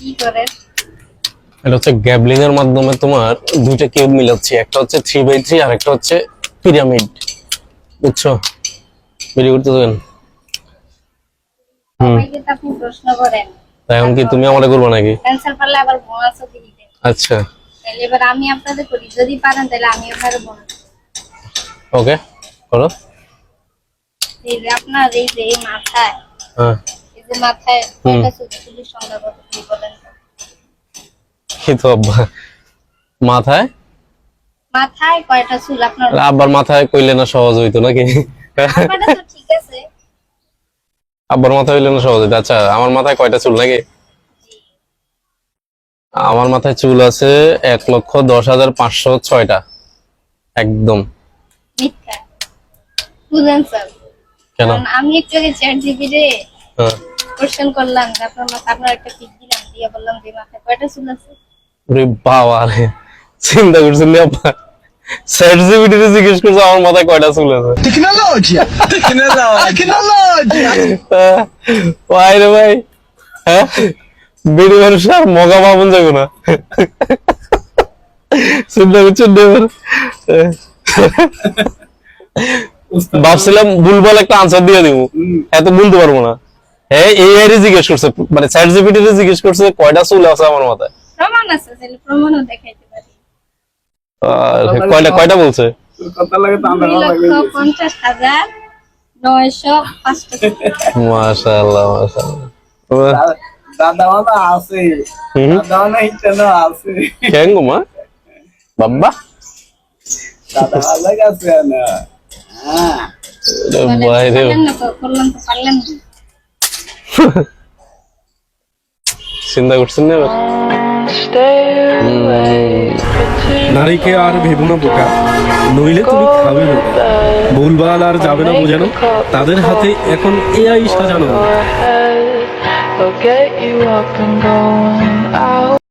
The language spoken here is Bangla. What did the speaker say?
কি করেন এটা হচ্ছে গ্যাবলিং এর মাধ্যমে তোমার দুইটা কিউব মিলাচ্ছি একটা হচ্ছে থ্রি বাই থ্রি আর একটা হচ্ছে পিরামিড বুঝছ? বেরি করতে দেবেন প্রশ্ন করেন। তাই এখন কি তুমি আমারে করবে নাকি? ক্যান্সার পারলে আবার বোনাসও দিয়ে আচ্ছা। তাহলে এবার আমি আপনাদের করি। যদি পারেন তাহলে আমি আপনার বোনাস ওকে করো। এই যে আপনার এই যে মাথায়। হ্যাঁ। যে মাথায় কয়টা চুলের সংখ্যা কত বলেন। কি তো মাথায়? মাথায় কয়টা চুল আপনার? আব্বার মাথায় কইলে না সহজ হইতো নাকি? তো ঠিক আছে। আব্বার মাথায় হইলে না সহজ হইতো? আচ্ছা আমার মাথায় কয়টা চুল নাকি? আমার মাথায় চুল আছে এক লক্ষ দশ হাজার পাঁচশো ছয়টা। একদম। কেন? আমি একটু আগে চ্যাট হ্যাঁ। কোশ্চেন করলাম যে আপনার মাথা আপনার একটা পিক দিলাম দিয়ে বললাম যে মাথায় কয়টা চুল আছে ওরে বাবা রে চিন্তা করছেন আপা স্যার জিবিটিতে জিজ্ঞেস করছে আমার মাথায় কয়টা চুল আছে Tecnologia! Tecnologia! ভাই রে ভাই হ্যাঁ বেড়ি মানুষ আর মগা পাবন যাবে না চিন্তা করছেন এবার? ভাবছিলাম ভুলভাল একটা আনসার দিয়ে দিব এত বলতে পারব না হ্যাঁ এই আইডি জিজ্ঞেস করছে মানে চ্যাট জিপিটিতে জিজ্ঞেস করছে কয়টা চুল আছে আমার মাথায়? প্রমাণ আছে তাহলে প্রমাণও দেখাইতে পারি। কয়টা কয়টা বলছে? কথা লাগে তো। মাশাআল্লাহ মাশাআল্লাহ। দাদা আছে। দাদা আছে। কেন গো মা? বাবা দাদা আছে না। হ্যাঁ। রে। রে না তো করলাম তো পারলেন না। চিন্তা করছেন না এবার? নারীকে আর ভেবো না বোকা। নইলে তুমি খাবে না। ভুলভাল আর যাবে না বোঝানো। তাদের হাতে এখন এআই সাজানো।